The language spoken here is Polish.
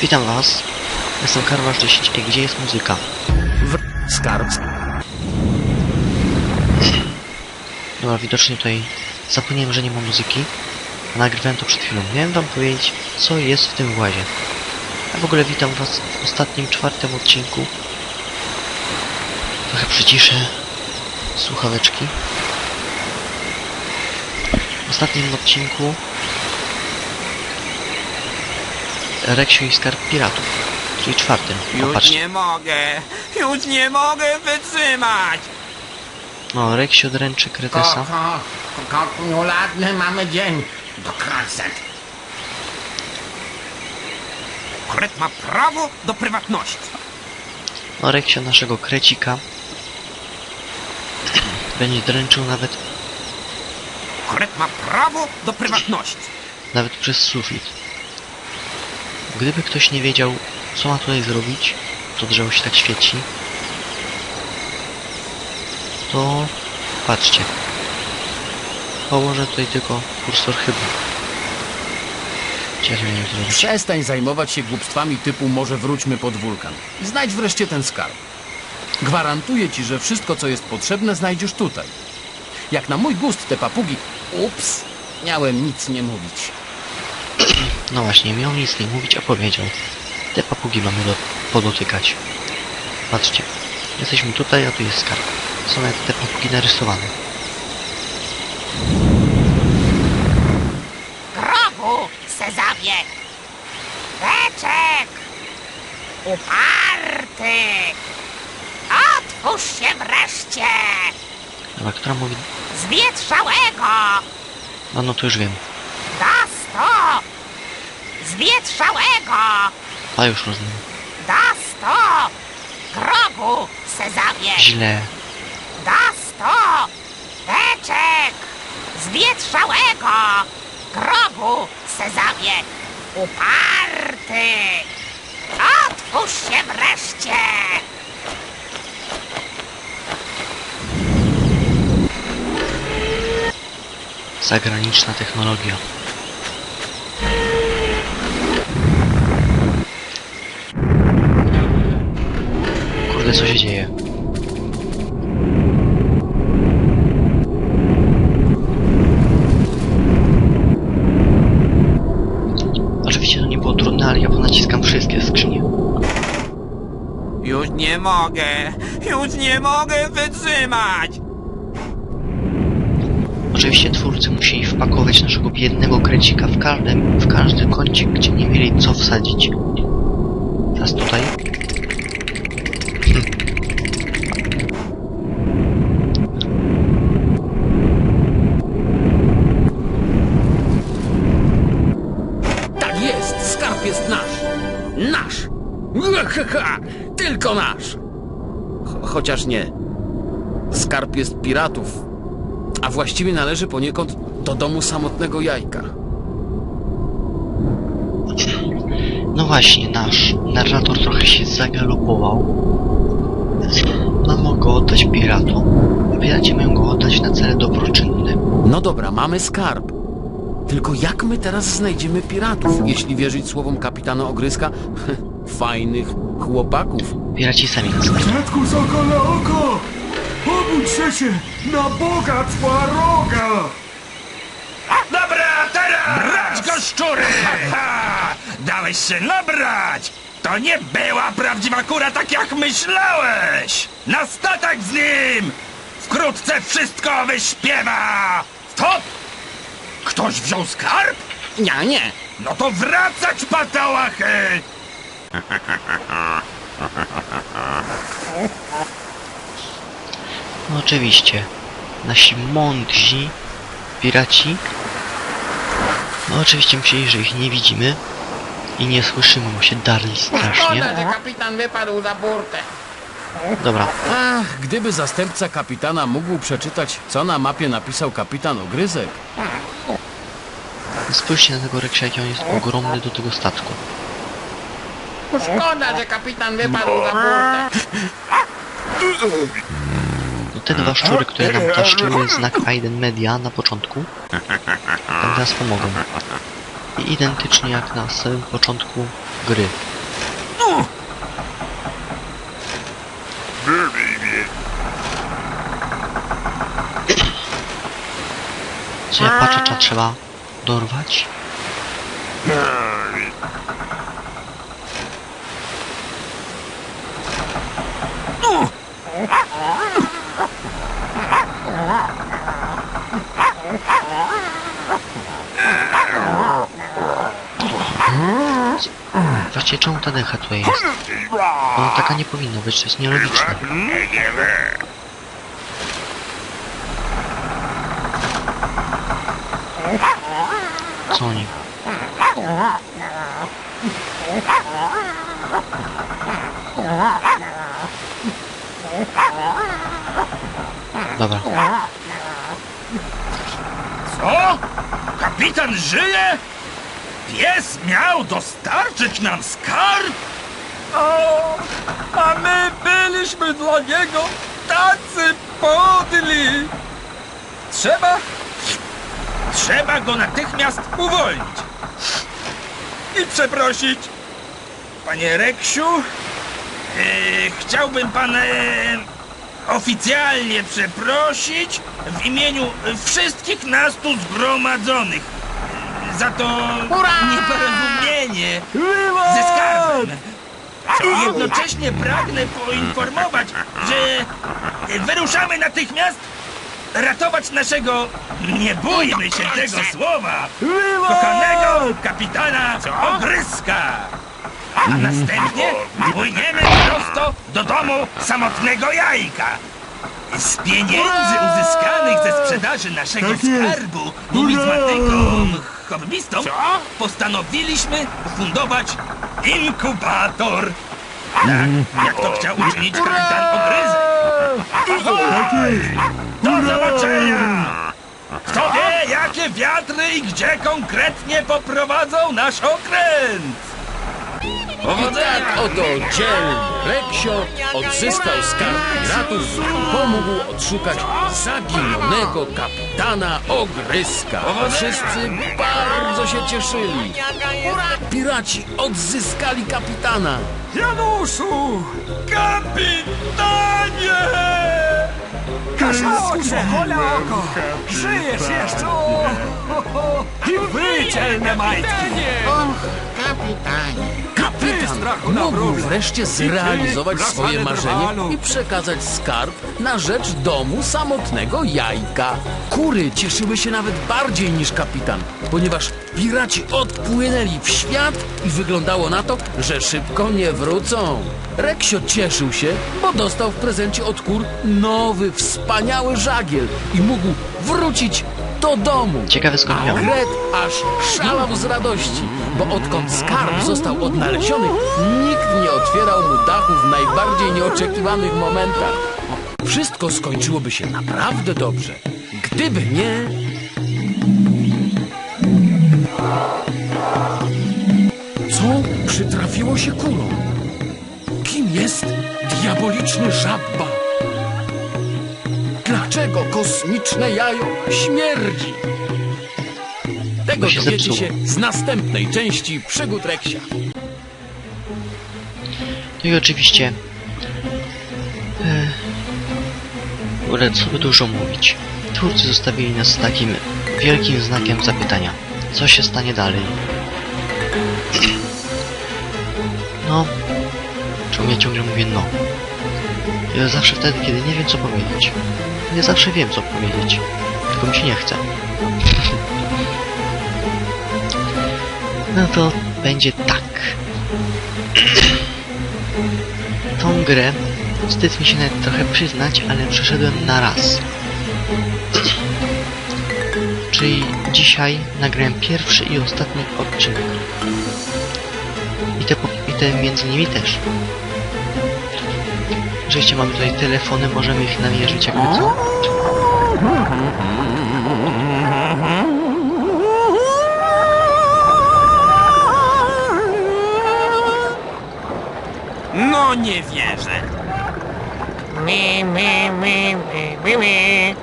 Witam was. Jestem Karwasz 10. Ej, gdzie jest muzyka? W... Skarb. Dobra, widocznie tutaj zapomniałem, że nie ma muzyki. A nagrywałem to przed chwilą. Miałem wam powiedzieć, co jest w tym włazie. Ja w ogóle witam was w ostatnim, czwartym odcinku. Trochę przyciszę słuchaweczki. W ostatnim odcinku Reksiu i Skarb Piratów, czyli czwartym. Już nie mogę, już nie mogę wytrzymać. No, Reksiu dręczy Kretesa. Koko, koko, ładny mamy dzień do krasek. Kret ma prawo do prywatności. No, Reksio naszego krecika będzie dręczył nawet, Kret ma prawo do prywatności. nawet przez sufit. Gdyby ktoś nie wiedział, co ma tutaj zrobić, to drzewo się tak świeci, to patrzcie. Położę tutaj tylko kursor chyba. Przestań zajmować się głupstwami typu może wróćmy pod wulkan. Znajdź wreszcie ten skarb. Gwarantuję ci, że wszystko, co jest potrzebne, znajdziesz tutaj. Jak na mój gust te papugi... Ups, miałem nic nie mówić. No właśnie, miał nic nie mówić, a powiedział. Te papugi mamy do, podotykać. Patrzcie. Jesteśmy tutaj, a tu jest skarb. Są nawet te papugi narysowane. Grobu, Sezamie! Beczek! Uparty! Otwórz się wreszcie! Dobra, która mówi... Zwietrzałego! No, no to już wiem. Zwietrzałego! A już rozumiem. Dasto! Grobu, Sezamie! Źle. Dasto! Beczek! Zwietrzałego! Grobu, Sezamie! Uparty! Otwórz się wreszcie! Zagraniczna technologia. Co się dzieje? Oczywiście to nie było trudne, ale ja ponaciskam wszystkie skrzynie. Już nie mogę, już nie mogę wytrzymać. Oczywiście twórcy musieli wpakować naszego biednego krecika w każdym, w każdy kącik, gdzie nie mieli co wsadzić. Teraz tutaj. Tylko nasz. Cho- chociaż nie. Skarb jest piratów, a właściwie należy poniekąd do domu samotnego jajka. No właśnie, nasz narrator trochę się zagalopował. Mamy go oddać piratom. Piraci mają go oddać na cele dobroczynne. No dobra, mamy skarb. Tylko jak my teraz znajdziemy piratów, jeśli wierzyć słowom kapitana Ogryska? Fajnych chłopaków. Piraci sami nas znajdą. Dziadku Sokole Oko! Obudź się na Boga roga! Dobra, teraz! Brać go, szczury! Ha! Dałeś się nabrać! To nie była prawdziwa kura, tak jak myślałeś! Na statek z nim! Wkrótce wszystko wyśpiewa! Stop! Ktoś wziął skarb? Nie, nie. No to wracać, patałachy! No oczywiście. Nasi mądrzy piraci. No oczywiście myśleli, że ich nie widzimy i nie słyszymy, bo się darli strasznie. Szkoda, że kapitan wypadł za burtę. Dobra, Ach, gdyby zastępca kapitana mógł przeczytać, co na mapie napisał kapitan Ogryzek. spójrzcie na tego reksia, jaki on jest ogromny do tego statku. Szkoda, że kapitan wypadł za burtę. No te dwa szczury, które nam taszczyły znak Aiden Media na początku, tam nas pomogą. i identycznie jak na samym początku gry. Co ja patrzę, trzeba dorwać? Właściwie czemu ta decha tutaj jest? Ona taka nie powinna być, to jest nielogiczne. Co oni? Dobra. Co? Kapitan żyje? Pies miał dostarczyć nam skarb? O, a my byliśmy dla niego tacy podli! Trzeba Trzeba go natychmiast uwolnić. I przeprosić. Panie Reksiu, chciałbym pana e, oficjalnie przeprosić w imieniu wszystkich nas tu zgromadzonych. E, za to nieporozumienie ze skarbem. Jednocześnie pragnę poinformować, że wyruszamy natychmiast ratować naszego, nie bójmy się tego słowa, kochanego kapitana Ogryska. A następnie płyniemy prosto do domu samotnego jajka. Z pieniędzy uzyskanych ze sprzedaży naszego Tak jest. skarbu numizmatykom, hobbystom, postanowiliśmy ufundować inkubator. Tak, jak to chciał uczynić kapitan Ogryzek. Tak! Do zobaczenia! Kto wie, jakie wiatry i gdzie konkretnie poprowadzą nasz okręt? I tak oto dzielny Reksio odzyskał skarb piratów i pomógł odszukać zaginionego kapitana Ogryska. Wszyscy bardzo się cieszyli. Piraci odzyskali kapitana. Januszu! Kapitanie! Kaszałcie, chole oko! Żyjesz jeszcze! O, ho. I wy, cielne majtki! Och, kapitanie. Kapitan mógł wreszcie zrealizować swoje marzenie i przekazać skarb na rzecz domu samotnego jajka. Kury cieszyły się nawet bardziej niż kapitan, ponieważ piraci odpłynęli w świat i wyglądało na to, że szybko nie wrócą. Reksio cieszył się, bo dostał w prezencie od kur nowy, wspaniały żagiel i mógł wrócić do domu. Ciekawe skąd miał. Gret aż szalał z radości, bo odkąd skarb został odnaleziony, nikt nie otwierał mu dachu w najbardziej nieoczekiwanych momentach. Wszystko skończyłoby się naprawdę dobrze, gdyby nie... Co przytrafiło się kulą? Kim jest diaboliczny żabba? Dlaczego kosmiczne jajo śmierdzi? Tego się dowiecie zepsuło. się z następnej części przygód Reksia. No i oczywiście... E, co by dużo mówić. Twórcy zostawili nas z takim wielkim znakiem zapytania. Co się stanie dalej? No... Czemu ja ciągle mówię no? Ja zawsze wtedy, kiedy nie wiem co powiedzieć. Ja zawsze wiem co powiedzieć. Tylko mi się nie chce. No to będzie tak. Tą grę wstyd mi się nawet trochę przyznać, ale przeszedłem na raz. Czyli dzisiaj nagrałem pierwszy i ostatni odcinek. I te, i te między nimi też. Oczywiście mamy tutaj telefony, możemy ich namierzyć jakby co. No nie wierzę. Mi, mi, mi, mi, mi, mi.